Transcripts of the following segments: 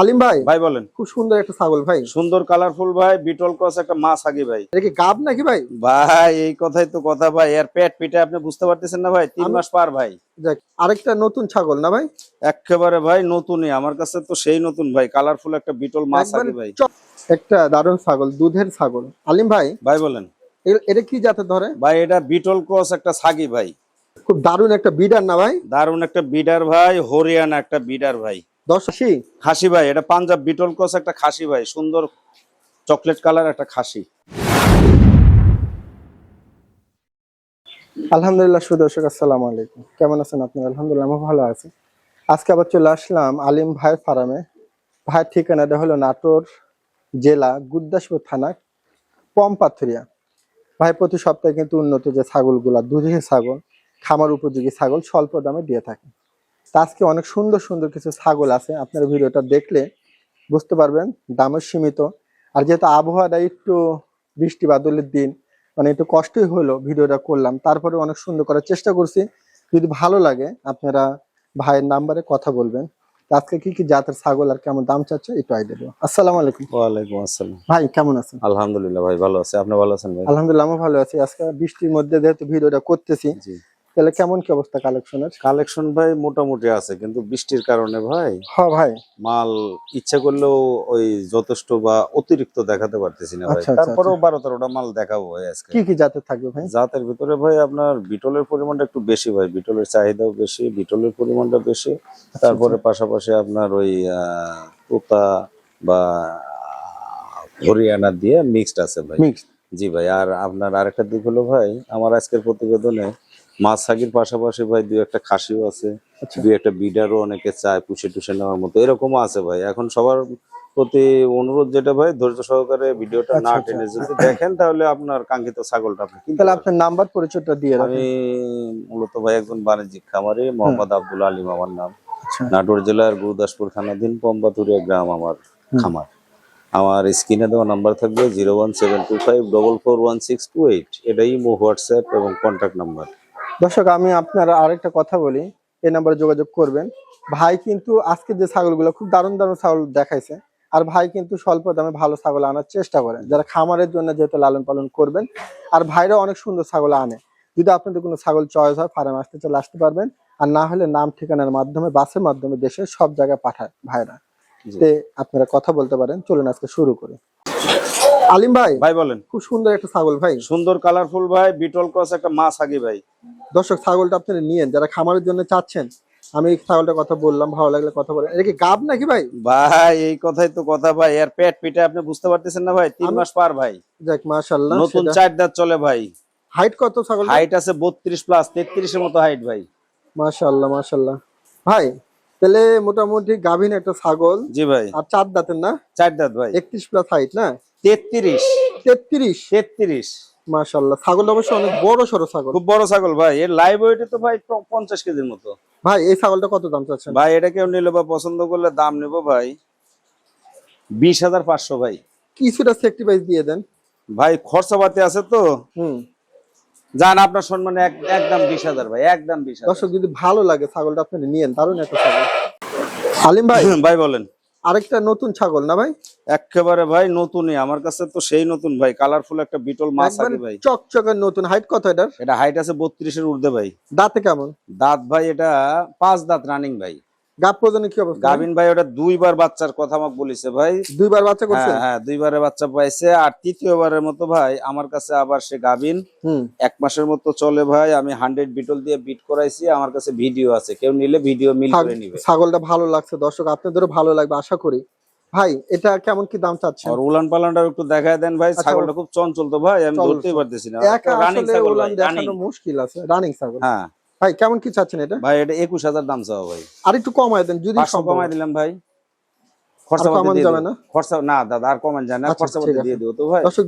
আলিম ভাই? ভাই বলেন। খুব সুন্দর একটা ছাগল ভাই। সুন্দর কালারফুল ভাই বিটল ক্রস একটা মাছ আগে ভাই। এটা কি গাব নাকি ভাই? ভাই এই কথাই তো কথা ভাই এর পেট পিঠে আপনি বুঝতে পারতেছেন না ভাই তিন মাস পার ভাই। যাক আরেকটা নতুন ছাগল না ভাই? একেবারে ভাই নতুনই আমার কাছে তো সেই নতুন ভাই কালারফুল একটা বিটল মাছ একবারে আগে ভাই। একটা দারুণ ছাগল দুধের ছাগল। আলিম ভাই ভাই বলেন। এটা কি জাতের ধরে? ভাই এটা বিটল ক্রস একটা ছাগি ভাই। খুব দারুণ একটা বিডার না ভাই? দারুণ একটা বিডার ভাই হরিয়ানা একটা বিডার ভাই। দশ খাসি? ভাই এটা পাঞ্জাব বিটল ক্রস একটা খাসি ভাই সুন্দর চকলেট কালার একটা খাসি। আলহামদুলিল্লাহ সুদর্শক আসসালামু আলাইকুম। কেমন আছেন আপনারা আলহামদুলিল্লাহ আমি ভালো আছি। আজকে আবার চলে আসলাম আলিম ভাইয়ের ফার্মে। ভাইয়ের ঠিকানাটা হলো নাটোর জেলা গুদ্দাসপুর থানা পম্পাথুরিয়া। ভাই প্রতি সপ্তাহে কিন্তু উন্নত যে ছাগলগুলা দুধের ছাগল খামার উপযোগী ছাগল স্বল্প দামে দিয়ে থাকে। আজকে অনেক সুন্দর সুন্দর কিছু ছাগল আছে। আপনারা ভিডিওটা দেখলে বুঝতে পারবেন দামও সীমিত। আর যেহেতু আবহাওয়াটা একটু বৃষ্টি বাদলের দিন মানে একটু কষ্টই হলো ভিডিওটা করলাম তারপরে অনেক সুন্দর করার চেষ্টা করছি। যদি ভালো লাগে আপনারা ভাইয়ের নাম্বারে কথা বলবেন। আজকে কি কি জাতের ছাগল আর কেমন দাম চাচ্ছে একটু আইডিয়া দেবো। আসসালামু আলাইকুম। ওয়ালাইকুম আসসালাম। ভাই কেমন আছেন? আলহামদুলিল্লাহ ভাই ভালো আছে। আপনি ভালো আছেন ভাই? আলহামদুলিল্লাহ আমি ভালো আছি। আজকে বৃষ্টির মধ্যে যেহেতু ভিডিওটা করতেছি তাহলে কেমন কি অবস্থা কালেকশনের কালেকশন ভাই মোটামুটি আছে কিন্তু বৃষ্টির কারণে ভাই হ্যাঁ ভাই। মাল ইচ্ছা করলেও ওই যথেষ্ট বা অতিরিক্ত দেখাতে পারতেছি না ভাই। আচ্ছা, আচ্ছা, তারপরেও বারো তেরোটা মাল দেখাবো ভাই আজকে। কি কি জাতের থাকবে ভাই? জাতের ভিতরে ভাই আপনার বিটলের পরিমাণটা একটু বেশি ভাই বিটলের চাহিদাও বেশি বিটলের পরিমাণটা বেশি। আচ্ছা, তারপরে পাশাপাশি আপনার ওই তোতা বা হরিয়ানা দিয়ে মিক্সড আছে ভাই। জি ভাই আর আপনার আরেকটা দিক হলো ভাই আমার আজকের প্রতিবেদনে মাছ হাগির পাশাপাশি ভাই দুই একটা খাসিও আছে আচ্ছা। দুই একটা বিডারও অনেকে চায় পুষে টুষে নেওয়ার মতো। এরকমও আছে ভাই। এখন সবার প্রতি অনুরোধ যেটা ভাই ধৈর্য সহকারে ভিডিওটা আচ্ছা, না আচ্ছা। টেনে যদি দেখেন তাহলে আপনার কাঙ্ক্ষিত ছাগলটা আপনি তাহলে আপনার নাম্বার পরিচয়টা দিয়ে আমি মূলত ভাই একজন বাণিজ্যিক খামারি মোহাম্মদ আব্দুল আলিম আমার নাম। নাটোর জেলার গুরুদাসপুর থানাধীন পম্বাতুরিয়া গ্রাম আমার খামার। আমার স্ক্রিনে দেওয়া নাম্বার থাকবে zero one seven two five double four one six two eight. এটাই মো হোয়াটসঅ্যাপ এবং কন্ট্যাক্ট নাম্বার। দর্শক আমি আপনার আরেকটা কথা বলি। এই নাম্বারে যোগাযোগ করবেন। ভাই কিন্তু আজকে যে ছাগলগুলো খুব দারুণ দারুণ ছাগল দেখাইছে। আর ভাই কিন্তু স্বল্প দামে ভালো ছাগল আনার চেষ্টা করেন। যারা খামারের জন্য যেহেতু লালন পালন করবেন আর ভাইরা অনেক সুন্দর ছাগল আনে। যদি আপনাদের কোনো ছাগল চয়েস হয় ফার্মে আসতে চলে আসতে পারবেন। আর না হলে নাম ঠিকানার মাধ্যমে বাসের মাধ্যমে দেশে সব জায়গায় পাঠায় ভাইরা। আপনারা কথা বলতে পারেন। চলুন আজকে শুরু করি। আলিম ভাই ভাই বলেন। খুব সুন্দর একটা ছাগল ভাই। সুন্দর কালারফুল ভাই বিটল ক্রস একটা মাছ আগে ভাই। দর্শক ছাগলটা আপনারা নিয়েন যারা খামারের জন্য চাচ্ছেন আমি এই ছাগলটার কথা বললাম ভালো লাগলে কথা বলেন। এটা কি গাব নাকি ভাই? ভাই এই কথাই তো কথা ভাই এর পেট পিটে আপনি বুঝতে পারতেছেন না ভাই তিন মাস পার ভাই। যাক মাশাআল্লাহ নতুন চার দাঁত চলে ভাই। হাইট কত ছাগল হাইট আছে বত্রিশ প্লাস তেত্রিশের মতো হাইট ভাই। মাশাআল্লাহ মাশাআল্লাহ। ভাই তাহলে মোটামুটি গাভিন একটা ছাগল। জি ভাই। আর চার দাঁতের না? চার দাঁত ভাই। একত্রিশ প্লাস হাইট না? তেত্রিশ। তেত্রিশ? তেত্রিশ। মাশাআল্লাহ। ছাগল অবশ্য অনেক বড় সড়ো ছাগল। খুব বড় ছাগল ভাই। এর লাইভ ওয়েটে তো ভাই পঞ্চাশ কেজির মতো। ভাই এই ছাগলটা কত দাম চাচ্ছেন? ভাই এটা কেউ নিলে বা পছন্দ করলে দাম নেব ভাই। বিশ হাজার পাঁচশো ভাই। কিছুটা প্রাইস দিয়ে দেন। ভাই খরচাপাতি আছে তো। হুম। জান আপনার সম্মানে এক- একদম বিশ হাজার ভাই একদম বিশ হাজার। দর্শক যদি ভালো লাগে ছাগলটা আপনি নিয়েন দারুণ একটা ছাগল। আলিম ভাই। ভাই বলেন। আরেকটা নতুন ছাগল না ভাই? একেবারে ভাই নতুনই আমার কাছে তো সেই নতুন ভাই কালারফুল একটা বিটল মাছ আছে ভাই। চকচকে নতুন হাইট কত এটা এটা হাইট আছে 32 এর ঊর্ধ্বে ভাই। দাঁতে কেমন? দাঁত ভাই এটা পাঁচ দাঁত রানিং ভাই। প্রজনে কি অবস্থা? ভাই ওটা দুইবার বাচ্চার কথা আমাকে বলিছে ভাই। দুইবার বাচ্চা করছে? হ্যাঁ হ্যাঁ দুইবারে বাচ্চা পাইছে। আর তৃতীয়বারের মতো ভাই আমার কাছে আবার সে এক মাসের মতো চলে ভাই আমি হান্ড্রেড বিটল দিয়ে বিট করাইছি। আমার কাছে ভিডিও আছে কেউ নিলে ভিডিও মিল করে নিবে। ছাগলটা ভালো লাগছে দর্শক আপনাদেরও ভালো লাগবে আশা করি। ভাই এটা কেমন কি দাম চাচ্ছেন? আর উলান পালানটা একটু দেখায় দেন ভাই আচ্ছা, ছাগলটা খুব চঞ্চল তো ভাই আমি। ধরতেই পারতেছি না। একা রানিং ছাগল দেখানো মুশকিল আছে রানিং ছাগল। হ্যাঁ। ভাই কেমন কি চাচ্ছেন এটা? ভাই এটা একুশ হাজার দাম চাও ভাই। আর একটু কমায় দেন যদি কমাই দিলাম ভাই।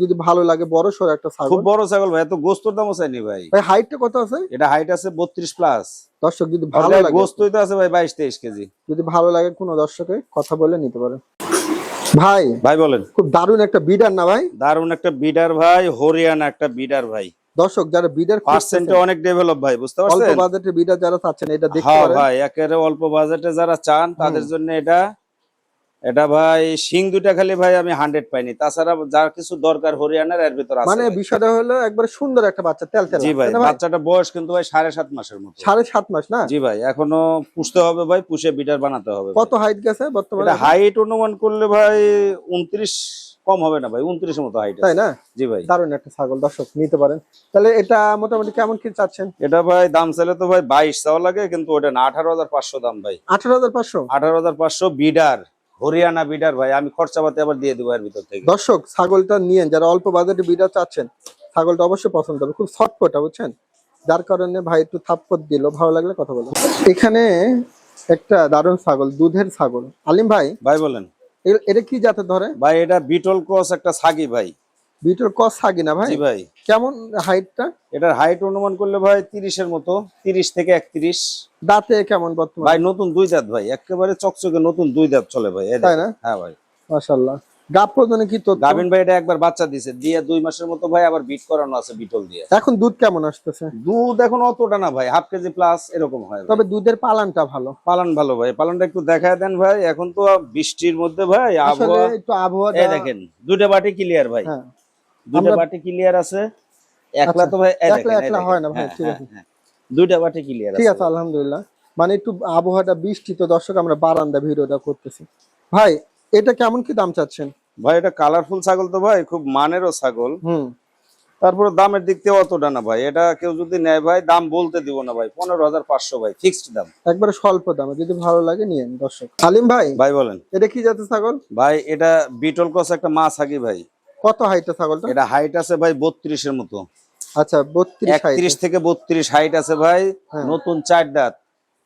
যদি ভালো লাগে বড় সড় একটা ছাগল। খুব বড় ছাগল ভাই এত গোস্তর দামও চাইনি ভাই। ভাই হাইটটা কত আছে? এটা হাইট আছে বত্রিশ প্লাস দর্শক যদি ভালো লাগে গোস্তই তো আছে ভাই বাইশ তেইশ কেজি। যদি ভালো লাগে কোনো দর্শকে কথা বলে নিতে পারে ভাই ভাই বলেন। খুব দারুণ একটা বিডার না ভাই? দারুণ একটা বিডার ভাই হরিয়ানা একটা বিডার ভাই। দর্শক যারা বিডার পার্সেন্টে অনেক ডেভেলপ ভাই বুঝতে পারছেন? অল্প বাজেটের বিডার যারা চাচ্ছেন এটা দেখতে পারেন হ্যাঁ পারেন। ভাই একেবারে অল্প বাজেটে যারা চান তাদের জন্য এটা এটা ভাই সিং দুইটা খালি ভাই আমি হান্ড্রেড পাইনি। তাছাড়া যা কিছু দরকার হরিয়ানার এর ভিতর আছে মানে বিষয়টা হলো একবার সুন্দর একটা বাচ্চা তেল তেল। জি ভাই বাচ্চাটা বয়স কিন্তু ভাই সাড়ে সাত মাসের মতো। সাড়ে সাত মাস না? জি ভাই এখনও পুষতে হবে ভাই পুষে বিটার বানাতে হবে কত হাইট গেছে বর্তমানে? এটা হাইট অনুমান করলে ভাই উনত্রিশ কম হবে না ভাই উনত্রিশের মতো হাইট তাই না? জি ভাই। দারুণ একটা ছাগল দর্শক নিতে পারেন। তাহলে এটা মোটামুটি কেমন কি চাচ্ছেন? এটা ভাই দাম চাইলে তো ভাই বাইশ চাওয়া লাগে কিন্তু ওটা না আঠারো হাজার পাঁচশো দাম ভাই। আঠারো হাজার পাঁচশো? আঠারো হাজার পাঁচশো বিডার হরিয়ানা বিডার ভাই আমি খরচাপাতি আবার দিয়ে দেবো এর ভিতর থেকে। দর্শক ছাগলটা নিয়েন যারা অল্প বাজেটে বিডার চাচ্ছেন ছাগলটা অবশ্যই পছন্দ হবে। খুব ছটপটা বুঝছেন? যার কারণে ভাই একটু থাপ্পর দিল ভালো লাগলে কথা বলো এখানে একটা দারুণ ছাগল দুধের ছাগল। আলিম ভাই? ভাই বলেন। এটা কি জাতে ধরে? ভাই এটা বিটল ক্রস একটা ছাগি ভাই। বিটল ক্রস সাগি না ভাই? জি ভাই। কেমন হাইটটা? এটার হাইট অনুমান করলে ভাই তিরিশের মতো তিরিশ থেকে একত্রিশ। দাঁতে কেমন বর্তমানে? ভাই নতুন দুই দাঁত ভাই একেবারে চকচকে নতুন দুই দাঁত চলে ভাই তাই না? হ্যাঁ ভাই। মাশাল্লাহ গাপ প্রদানে কি তথ্য? গাভিন ভাই এটা একবার বাচ্চা দিছে দিয়ে দুই মাসের মতো ভাই আবার বিট করানো আছে বিটল দিয়ে। এখন দুধ কেমন আসতেছে? দুধ এখন অতটা না ভাই হাফ কেজি প্লাস এরকম হয় তবে দুধের পালানটা ভালো। পালন ভালো ভাই পালনটা একটু দেখায় দেন ভাই এখন তো বৃষ্টির মধ্যে ভাই আবহাওয়া একটু আবহাওয়াটা এই দেখেন দুইটা বাটি ক্লিয়ার ভাই। হ্যাঁ। দুইটা বাটি ক্লিয়ার আছে একলা আচ্ছা, তো ভাই একলা একলা হয় না ভাই, হ্যাঁ, ঠিক আছে। হ্যাঁ। দুইটা বাটি ক্লিয়ার ঠিক আছে। আছে আলহামদুলিল্লাহ। মানে একটু আবহাওয়াটা বৃষ্টি তো দর্শক আমরা বারান্দা ভিডিওটা করতেছি। ভাই এটা কেমন কি দাম চাচ্ছেন? ভাই এটা কালারফুল ছাগল তো ভাই খুব মানেরও ছাগল। হুম। তারপরে দামের দিক থেকে অতটা না ভাই এটা কেউ যদি নেয় ভাই দাম বলতে দিব না ভাই পনেরো হাজার পাঁচশো ভাই ফিক্সড দাম। একবারে স্বল্প দামে যদি ভালো লাগে নিয়েন দর্শক। আলিম ভাই ভাই বলেন। এটা কি জাতের ছাগল? ভাই এটা বিটল কস একটা মাছ থাকি ভাই। কত হাইটের ছাগলটা? এটা হাইট আছে ভাই বত্রিশের মতো। আচ্ছা বত্রিশ একত্রিশ থেকে বত্রিশ হাইট আছে ভাই হ্যাঁ। নতুন চার দাঁত।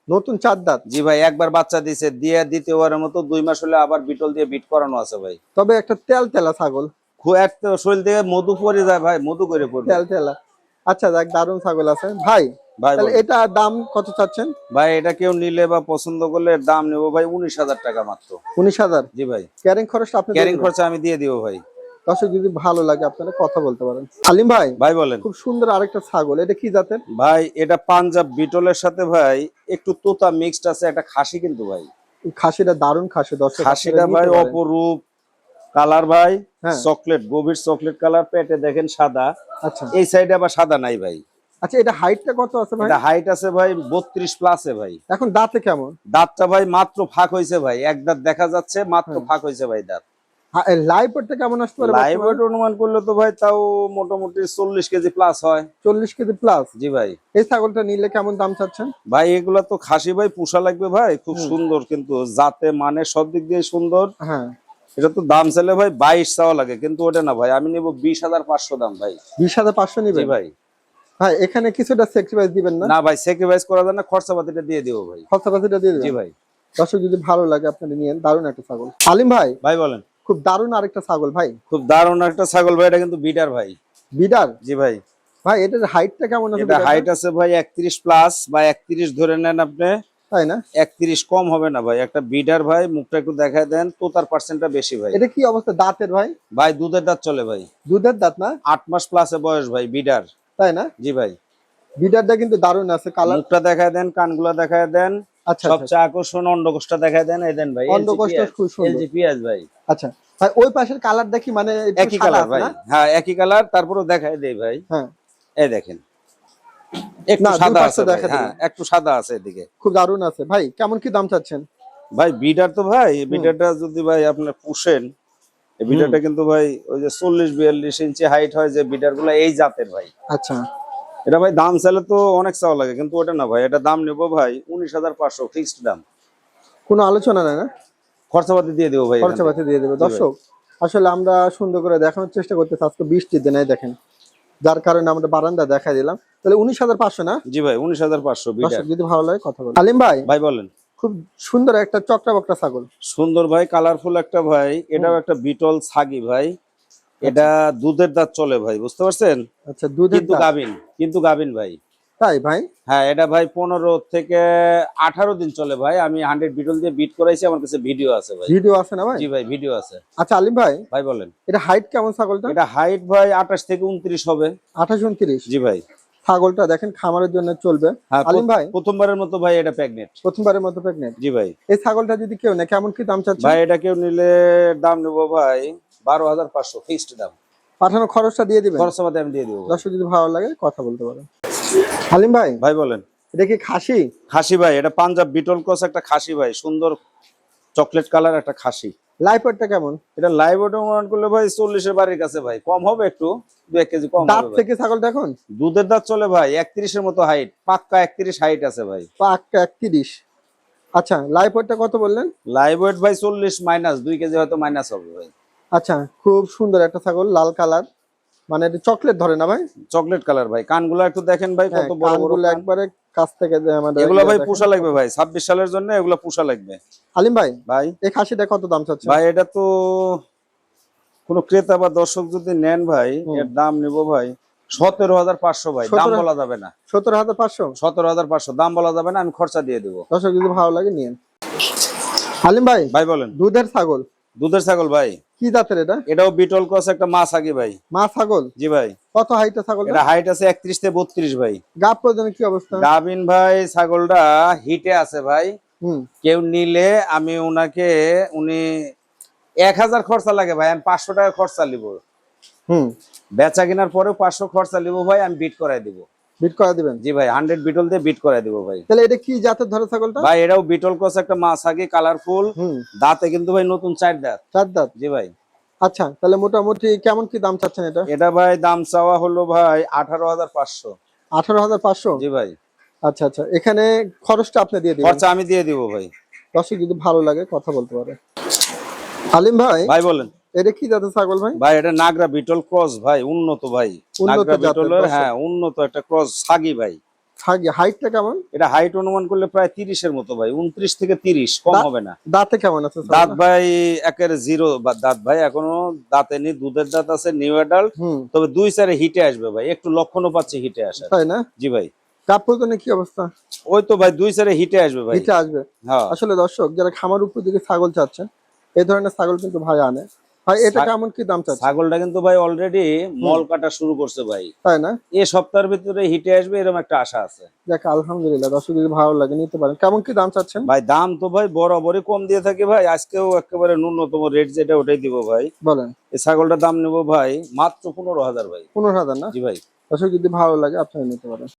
নতুন চার দাঁত? জি ভাই একবার বাচ্চা দিছে দিয়ে দ্বিতীয়বারের মতো দুই মাস হলে আবার বিটল দিয়ে বিট করানো আছে ভাই। তবে একটা তেল তেলা ছাগল। শরীর থেকে মধু পরে যায় ভাই মধু করে পড়বে। তেল তেলা। আচ্ছা দেখ দারুণ ছাগল আছে। ভাই ভাই এটা দাম কত চাচ্ছেন? ভাই এটা কেউ নিলে বা পছন্দ করলে দাম নেব ভাই উনিশ হাজার টাকা মাত্র। উনিশ হাজার? জি ভাই। ক্যারিং খরচটা আপনি ক্যারিং খরচা আমি দিয়ে দিব ভাই। দর্শক যদি ভালো লাগে আপনারা কথা বলতে পারেন। আলিম ভাই ভাই বলেন। খুব সুন্দর আরেকটা ছাগল এটা কি জাতের? ভাই এটা পাঞ্জাব বিটলের সাথে ভাই একটু তোতা মিক্সড আছে একটা খাসি কিন্তু ভাই। খাসিটা দারুণ খাসি দর্শক খাসিটা ভাই অপরূপ কালার ভাই হ্যাঁ। চকলেট গভীর চকলেট কালার পেটে দেখেন সাদা। আচ্ছা। এই সাইডে আবার সাদা নাই ভাই। আচ্ছা এটা হাইটটা কত আছে ভাই? এটা হাইট আছে ভাই বত্রিশ প্লাসে ভাই। এখন দাঁতে কেমন? দাঁতটা ভাই মাত্র ফাঁক হয়েছে ভাই এক দাঁত দেখা যাচ্ছে মাত্র হ্যাঁ। ফাঁক হয়েছে ভাই দাঁত। লাইভ ওয়েটটা কেমন আসতে পারে লাইভ ওয়েট অনুমান করলে তো ভাই তাও মোটামুটি চল্লিশ কেজি প্লাস হয়। চল্লিশ কেজি প্লাস জি ভাই। এই ছাগলটা নিলে কেমন দাম চাচ্ছেন? ভাই এগুলা তো খাসি ভাই পুষা লাগবে ভাই খুব সুন্দর কিন্তু যাতে মানে সব দিক দিয়ে সুন্দর। হ্যাঁ। এটা তো দাম চাইলে ভাই বাইশ চাওয়া লাগে কিন্তু ওটা না ভাই আমি নেব বিশ হাজার পাঁচশো দাম ভাই। বিশ হাজার পাঁচশো জি ভাই। ভাই এখানে কিছুটা সেক্রিফাইস দিবেন না? না ভাই স্যাক্রিফাইস করা যায় না খরচা পাতিটা দিয়ে দিও ভাই। খরচাপাতিটা দিয়ে জি ভাই। দর্শক যদি ভালো লাগে আপনারা নিয়েন দারুণ একটা ছাগল। আলিম ভাই ভাই বলেন। খুব দারুণ আরেকটা ছাগল ভাই। খুব দারুণ একটা ছাগল ভাই এটা কিন্তু বিডার ভাই। বিডার? জি ভাই। ভাই এটার হাইটটা কেমন আছে এটা হাইট আছে ভাই একত্রিশ প্লাস বা একত্রিশ ধরে নেন আপনি। তাই না? একত্রিশ কম হবে না ভাই একটা বিডার ভাই মুখটা একটু দেখায় দেন তো তার পার্সেন্টটা বেশি ভাই। এটা কি অবস্থা দাঁতের ভাই? ভাই দুধের দাঁত চলে ভাই। দুধের দাঁত না? আট মাস প্লাসে বয়স ভাই বিডার। তাই না? জি ভাই। বিডারটা কিন্তু দারুণ আছে কালার মুখটা দেখায় দেন কানগুলা দেখায় দেন। সবচেয়ে আকর্ষণ অন্ডকোষটা দেখায় দেন এই দেন ভাই অন্ডকোষটা খুব সুন্দর। এলজি পিএস ভাই। আচ্ছা ভাই ওই পাশের কালার দেখি মানে একই কালার ভাই। হ্যাঁ একই কালার তারপরেও দেখায় দেই ভাই। হ্যাঁ। এই দেখেন। একটু সাদা আছে হ্যাঁ একটু সাদা আছে এদিকে। খুব দারুণ আছে। ভাই কেমন কি দাম চাচ্ছেন? ভাই বিডার তো ভাই বিডারটা যদি ভাই আপনার পুষেন এই বিডারটা কিন্তু ভাই ওই যে চল্লিশ বিয়াল্লিশ ইঞ্চি হাইট হয় যে বিডারগুলো এই জাতের ভাই। আচ্ছা। এটা ভাই দাম চাইলে তো অনেক চাওয়া লাগে কিন্তু ওটা না ভাই এটা দাম নেব ভাই উনিশ হাজার পাঁচশো ফিক্সড দাম। কোনো আলোচনা নাই না? খরচাপাতি দিয়ে দেবো ভাই খরচাপাতি দিয়ে দেবো। দর্শক আসলে আমরা সুন্দর করে দেখানোর চেষ্টা করতেছি আজকে বৃষ্টির দিনে দেখেন। যার কারণে আমরা বারান্দা দেখা দিলাম। তাহলে উনিশ হাজার পাঁচশো না? জি ভাই উনিশ হাজার পাঁচশো যদি ভালো লাগে কথা বলি আলিম ভাই ভাই বলেন। খুব সুন্দর একটা চকরা বকরা ছাগল। সুন্দর ভাই কালারফুল একটা ভাই এটাও একটা বিটল ছাগি ভাই। এটা দুধের দাঁত চলে ভাই বুঝতে পারছেন? আচ্ছা দুধের কিন্তু গাবিন কিন্তু গাবিন ভাই। তাই ভাই? হ্যাঁ এটা ভাই পনেরো থেকে আঠারো দিন চলে ভাই। আমি হান্ড্রেড বিটল দিয়ে বিট করাইছি আমার কাছে ভিডিও আছে ভাই। ভিডিও আছে না ভাই? জি ভাই ভিডিও আছে। আচ্ছা আলিম ভাই ভাই বলেন। এটা হাইট কেমন ছাগলটা? এটা হাইট ভাই আঠাশ থেকে উনত্রিশ হবে। আঠাশ উনত্রিশ? জি ভাই। ছাগলটা দেখেন খামারের জন্য চলবে। হ্যাঁ আলিম ভাই? প্রথমবারের মতো ভাই এটা প্রেগনেন্ট প্রথমবারের মতো প্রেগনেন্ট জি ভাই। এই ছাগলটা যদি কেউ নেয় কেমন কি দাম চাচ্ছে? ভাই এটা কেউ নিলে দাম নেব ভাই। বারো হাজার পাঁচশো ফিক্সড দাম। পাঠানো খরচটা দিয়ে দিবেন? খরচ আমাদের আমি দিয়ে দেবো। দর্শক যদি ভালো লাগে কথা বলতে পারেন। হালিম ভাই ভাই বলেন। এটা কি খাসি? খাসি ভাই এটা পাঞ্জাব বিটল ক্রস একটা খাসি ভাই সুন্দর চকলেট কালার একটা খাসি। লাইফারটা কেমন? এটা লাইভ অনুমান করলে ভাই চল্লিশের বাড়ির কাছে ভাই কম হবে একটু দু এক কেজি কম দাঁত থেকে ছাগলটা এখন? দুধের দাঁত চলে ভাই একত্রিশের মতো হাইট পাক্কা একত্রিশ হাইট আছে ভাই। পাক্কা একত্রিশ। আচ্ছা লাইফারটা কত বললেন? লাইভ ওয়েট ভাই চল্লিশ মাইনাস দুই কেজি হয়তো মাইনাস হবে ভাই। আচ্ছা খুব সুন্দর একটা ছাগল লাল কালার। মানে চকলেট ধরে না ভাই? চকলেট কালার ভাই। কানগুলো একটু দেখেন ভাই হ্যাঁ, কত বড় বড় একবারে কাছ থেকে এগুলো ভাই দেখেন। পুষা লাগবে ভাই ছাব্বিশ সালের জন্য এগুলো পুষা লাগবে। আলিম ভাই ভাই। এই খাসিটা কত দাম চাচ্ছে ভাই এটা তো কোন ক্রেতা বা দর্শক যদি নেন ভাই এর দাম নিব ভাই সতেরো হাজার পাঁচশো ভাই। দাম বলা যাবে না। সত্তর হাজার পাঁচশো? সতেরো হাজার পাঁচশো দাম বলা যাবে না আমি খরচা দিয়ে দেবো। দর্শক যদি ভালো লাগে নিয়েন। আলিম ভাই ভাই বলেন। দুধের ছাগল। দুধের ছাগল ভাই। কি জাতের এটা? এটাও বিটল ক্রস একটা মাছ আগে ভাই। মা ছাগল? জি ভাই। কত হাইটের ছাগল এটা হাইট আছে একত্রিশ থেকে বত্রিশ ভাই। গাপ প্রয়োজনে কি অবস্থা? গাবিন ভাই ছাগলটা হিটে আছে ভাই। হুম। কেউ নিলে আমি উনাকে উনি এক হাজার খরচা লাগে ভাই আমি পাঁচশো টাকা খরচা নিব হুম। বেচা কেনার পরেও পাঁচশো খরচা নিব ভাই আমি বিট করাই দিব। বিট করে দিবেন? জি ভাই হান্ড্রেড বিটল দিয়ে বিট করাই দিব ভাই। তাহলে এটা কি জাতের ধরে ছাগলটা? ভাই এটাও বিটল ক্রস একটা মাছ আগে কালারফুল দাঁতে কিন্তু ভাই নতুন চার দাঁত। চার দাঁত? জি ভাই। আচ্ছা তাহলে মোটামুটি কেমন কি দাম চাচ্ছেন এটা? এটা ভাই দাম চাওয়া হলো ভাই আঠারো হাজার পাঁচশো। আঠারো হাজার পাঁচশো? জি ভাই। আচ্ছা আচ্ছা এখানে খরচটা আপনি দিয়ে দিবেন? খরচা আমি দিয়ে দিব ভাই। দর্শক যদি ভালো লাগে কথা বলতে পারে। আলিম ভাই? ভাই বলেন। এটা কি জাতের ছাগল ভাই? ভাই এটা নাগরা বিটল ক্রস ভাই উন্নত ভাই। নাগরা বিটলের হ্যাঁ উন্নত একটা ক্রস সাগি ভাই। হাইটটা কেমন? এটা হাইট অনুমান করলে প্রায় মতো ভাই উনত্রিশ থেকে তিরিশ কম হবে না। দাঁতে কেমন আছে দাঁত ভাই একের জিরো দাঁত ভাই এখনও দাঁতে নি দুধের দাঁত আছে নিউ অ্যাডাল্ট তবে দুই চারে হিটে আসবে ভাই একটু লক্ষণও পাচ্ছে হিটে আসে তাই না? জি ভাই। প্রয়োজনে কি অবস্থা? ওই তো ভাই দুই চারে হিটে আসবে ভাই। আসবে? হ্যাঁ। আসলে দর্শক যারা খামার উপর দিকে ছাগল চাচ্ছেন এই ধরনের ছাগল কিন্তু ভাই আনে। ভাই এটা কেমন কি দাম চাচ্ছে ছাগলটা কিন্তু ভাই অলরেডি মল কাটা শুরু করছে ভাই। তাই না? সপ্তাহের ভিতরে হিটে আসবে এরকম একটা আশা আছে। দেখ আলহামদুলিল্লাহ দর্শক যদি ভালো লাগে নিতে পারেন। কেমন কি দাম চাচ্ছেন? ভাই দাম তো ভাই বরাবরই কম দিয়ে থাকি ভাই। আজকেও একেবারে ন্যূনতম রেট যেটা ওটাই দিব ভাই। বলেন। এই ছাগলটার দাম নেব ভাই মাত্র পনেরো হাজার ভাই। পনেরো হাজার না? জি ভাই। দর্শক যদি ভালো লাগে আপনারা নিতে পারেন।